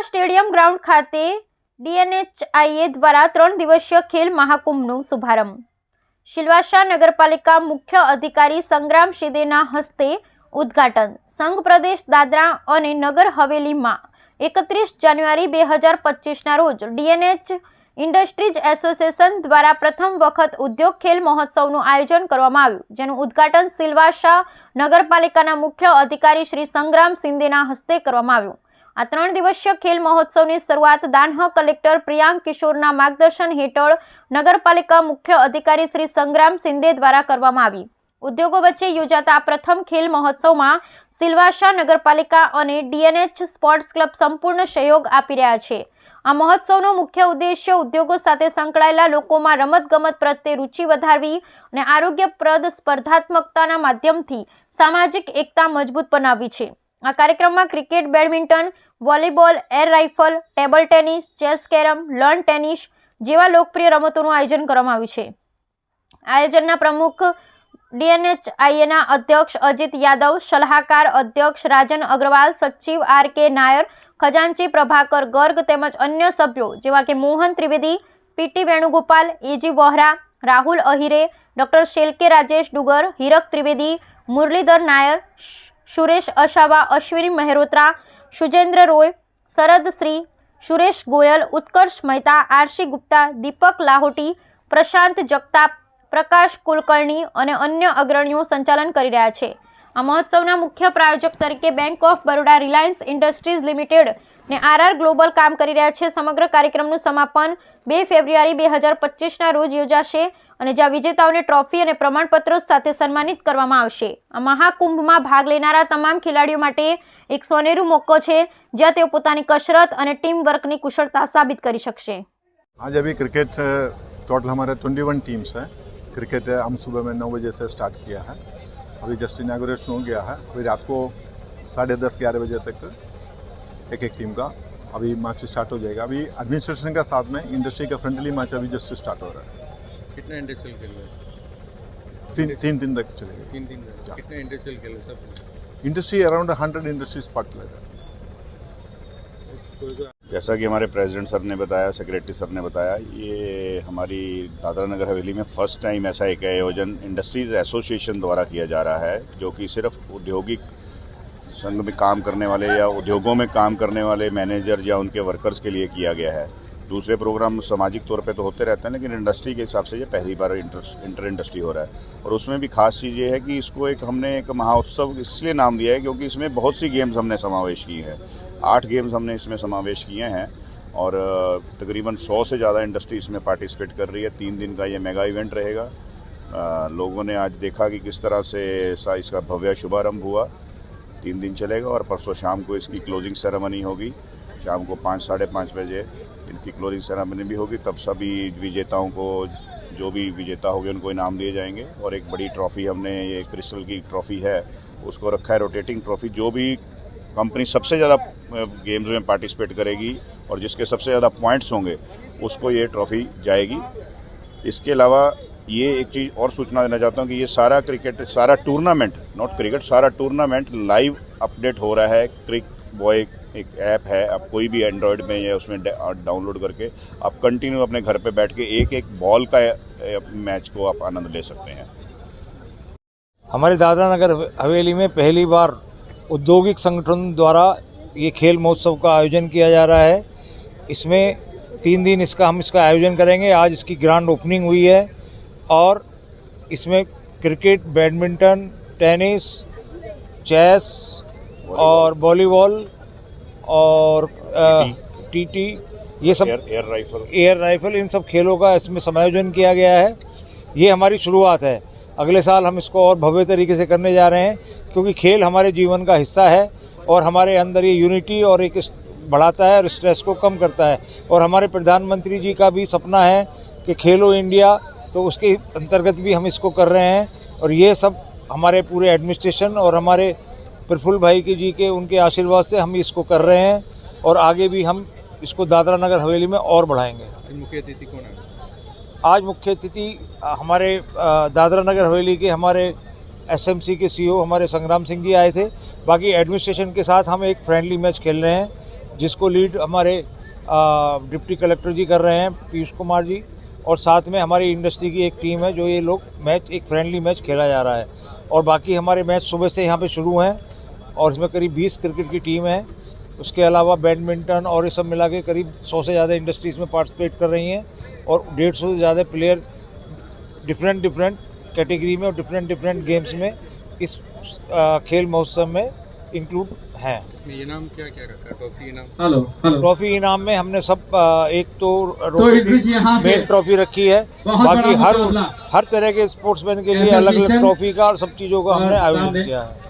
Modasa stadium ground ખાતે ડીએનએચઆઈએ દ્વારા ત્રણ દિવસીય ખેલ મહાકુંભનું શુભારંભ. શિલવાસા નગરપાલિકા મુખ્ય અધિકારી સંગ્રામ શિદેના હસ્તે ઉદ્ઘાટન. સંઘ પ્રદેશ દાદરા અને નગર હવેલીમાં એકત્રીસ જાન્યુઆરી બે હજાર પચીસના રોજ ડીએનએચ ઇન્ડસ્ટ્રીઝ એસોસિએશન દ્વારા પ્રથમ વખત ઉદ્યોગ ખેલ મહોત્સવનું આયોજન કરવામાં આવ્યું, જેનું ઉદ્ઘાટન સિલવાસા નગરપાલિકાના મુખ્ય અધિકારી શ્રી સંગ્રામ સિંદેના હસ્તે કરવામાં આવ્યું. આ ત્રણ દિવસીય ખેલ મહોત્સવની શરૂઆત દાનહ કલેક્ટર પ્રિયાંક કિશોરના માર્ગદર્શન હેઠળ નગરપાલિકા મુખ્ય અધિકારી શ્રી સંગ્રામ સિંદે દ્વારા કરવામાં આવી. ઉદ્યોગો વચ્ચે યોજાતા આ પ્રથમ ખેલ મહોત્સવમાં સિલવાસા નગરપાલિકા અને ડીએનએચ સ્પોર્ટ્સ ક્લબ સંપૂર્ણ સહયોગ આપી રહ્યા છે. આ મહોત્સવનો મુખ્ય ઉદ્દેશ્ય ઉદ્યોગો સાથે સંકળાયેલા લોકોમાં રમતગમત પ્રત્યે રુચિ વધારવી અને આરોગ્યપ્રદ સ્પર્ધાત્મકતાના માધ્યમથી સામાજિક એકતા મજબૂત બનાવવી છે. આ કાર્યક્રમમાં cricket, badminton, volleyball, air rifle, table tennis, chess carrom, lawn tennis જેવા લોકપ્રિય રમતોનું આયોજન કરવામાં આવ્યું છે. આયોજનના પ્રમુખ ડીએનએચઆઈએના અધ્યક્ષ અજીત યાદવ, સલાહકાર અધ્યક્ષ રાજન અગ્રવાલ, સચિવ આર કે નાયર, ખજાનચી પ્રભાકર ગર્ગ તેમજ અન્ય સભ્યો જેવા કે Mohan Trivedi, PT Venugopal, AG Vohra, Rahul Ahire, doctor Shelke Rajesh Dugar, Hirak Trivedi, Muralidhar Nair Suresh Ashava, Ashwini Mehrotra, Sujendra Roy Sharad Shri, Suresh Goyal, Utkarsh Mehta, RC Gupta, Deepak Lahoti, Prashant Jagtap, Prakash Kulkarni અને અન્ય અગ્રણીઓ સંચાલન કરી રહ્યા છે. આ મહોત્સવના મુખ્ય પ્રાયોજક તરીકે bank of Baroda Reliance industries limited ને આરઆર ગ્લોબલ કામ કરી રહ્યા છે સમગ્ર કાર્યક્રમનું સમાપન બે ફેબ્રુઆરી બે હજાર પચીસના રોજ યોજાશે અને જ્યાં વિજેતાઓને ટ્રોફી અને પ્રમાણપત્રો સાથે સન્માનિત કરવામાં આવશે આ મહાકુંભમાં ભાગ લેનારા તમામ ખેલાડીઓ માટે એક સોનેરું મોકો છે જ્યાં તેઓ પોતાની કસરત અને ટીમ વર્કની કુશળતા સાબિત કરી શકશે आज अभी क्रिकेट टोटल हमारे ट्वेंटी वन टीम्स हैं क्रिकेट हम सुबह में नौ बजे से स्टार्ट किया है अभी जस्ट इनाग्रेशन हो गया है अभी रात को साढ़े दस ग्यारह बजे तक एक एक टीम का। अभी मैच स्टार्ट हो जाएगा। अभी एडमिनिस्ट्रेशन का साथ में इंडस्ट्री का फ्रेंडली मैच अभी जस्ट स्टार्ट हो रहा है। कितना इंडस्ट्रियल खेल रहे तीन तीन दिन तक चलेगा। तीन दिन का हाँ। कितना इंडस्ट्रियल खेल सब industry around hundred industries part लेगा कोई कोई जैसा कि हमारे प्रेसिडेंट सर ने बताया सेक्रेटरी सर ने बताया ये हमारी दादरा नगर हवेली में फ़र्स्ट टाइम ऐसा एक आयोजन इंडस्ट्रीज़ एसोसिएशन द्वारा किया जा रहा है जो कि सिर्फ़ औद्योगिक संघ में काम करने वाले या उद्योगों में काम करने वाले मैनेजर या उनके वर्कर्स के लिए किया गया है। दूसरे प्रोग्राम सामाजिक तौर पे तो होते रहते हैं, लेकिन इंडस्ट्री के हिसाब से ये पहली बार इंटर इंटर इंडस्ट्री हो रहा है। और उसमें भी खास चीज़ ये है कि इसको एक हमने एक महोत्सव इसलिए नाम दिया है क्योंकि इसमें बहुत सी गेम्स हमने समावेश की हैं। आठ गेम्स हमने इसमें समावेश किए हैं और तकरीबन सौ से ज़्यादा इंडस्ट्री इसमें पार्टिसिपेट कर रही है। तीन दिन का ये मेगा इवेंट रहेगा। लोगों ने आज देखा कि किस तरह से इसका भव्य शुभारंभ हुआ। तीन दिन चलेगा और परसों शाम को इसकी क्लोजिंग सेरेमनी होगी। शाम को पाँच, साढ़े पाँच बजे इनकी क्लोजिंग सेरेमनी भी होगी। तब सभी विजेताओं को, जो भी विजेता होगी, उनको इनाम दिए जाएँगे। और एक बड़ी ट्रॉफ़ी हमने, ये क्रिस्टल की ट्रॉफ़ी है, उसको रखा है रोटेटिंग ट्रॉफ़ी जो भी कंपनी सबसे ज़्यादा गेम्स में पार्टिसिपेट करेगी और जिसके सबसे ज़्यादा पॉइंट्स होंगे, उसको ये ट्रॉफ़ी जाएगी। इसके अलावा ये एक चीज़ और सूचना देना चाहता हूँ कि ये सारा क्रिकेट, सारा टूर्नामेंट नॉट क्रिकेट सारा टूर्नामेंट लाइव अपडेट हो रहा है। क्रिक बॉय एक ऐप है, आप कोई भी एंड्रॉयड में या उसमें डाउनलोड करके आप कंटिन्यू अपने घर पे बैठ के एक एक बॉल का मैच को आप आनंद ले सकते हैं। हमारे दादरा नगर हवेली में पहली बार औद्योगिक संगठन द्वारा ये खेल महोत्सव का आयोजन किया जा रहा है। इसमें तीन दिन इसका, हम इसका आयोजन करेंगे। आज इसकी ग्रांड ओपनिंग हुई है। और इसमें क्रिकेट बैडमिंटन टेनिस चेस और वॉलीबॉल और टीटी। ये सब एयर राइफल। एयर राइफल इन सब खेलों का इसमें समायोजन किया गया है। ये हमारी शुरुआत है। अगले साल हम इसको और भव्य तरीके से करने जा रहे हैं क्योंकि खेल हमारे जीवन का हिस्सा है और हमारे अंदर ये यूनिटी और एक बढ़ाता है और स्ट्रेस को कम करता है। और हमारे प्रधानमंत्री जी का भी सपना है कि खेलो इंडिया तो उसके अंतर्गत भी हम इसको कर रहे हैं और ये सब हमारे पूरे एडमिनिस्ट्रेशन और हमारे प्रफुल्ल भाई के जी के उनके आशीर्वाद से हम इसको कर रहे हैं और आगे भी हम इसको दादरा नगर हवेली में और बढ़ाएँगे। मुख्य अतिथि कौन है? आज मुख्य अतिथि हमारे दादरा नगर हवेली के हमारे एसएमसी के सीईओ हमारे संग्राम सिंह जी आए थे। बाकी एडमिनिस्ट्रेशन के साथ हम एक फ्रेंडली मैच खेल रहे हैं जिसको लीड हमारे डिप्टी कलेक्टर जी कर रहे हैं पीयूष कुमार जी। और साथ में हमारी इंडस्ट्री की एक टीम है जो ये लोग मैच, एक फ्रेंडली मैच खेला जा रहा है। और बाकी हमारे मैच सुबह से यहाँ पे शुरू हैं और इसमें करीब 20 क्रिकेट की टीम है। उसके अलावा बैडमिंटन और ये सब मिला के करीब 100 से ज़्यादा इंडस्ट्रीज़ में पार्टिसिपेट कर रही हैं और डेढ़ सौ से ज़्यादा प्लेयर डिफरेंट डिफरेंट कैटेगरी में और डिफरेंट डिफरेंट गेम्स में इस खेल महोत्सव में इंक्लूड है। ये नाम क्या क्या रखा? है ट्रॉफी इनाम? Hello hello. ट्रॉफी इनाम में हमने सब एक तो तो मेन ट्रॉफी रखी है। बाकी हर हर तरह के स्पोर्ट्समैन के लिए अलग अलग ट्रॉफी का और सब चीज़ों का हमने आयोजन किया है।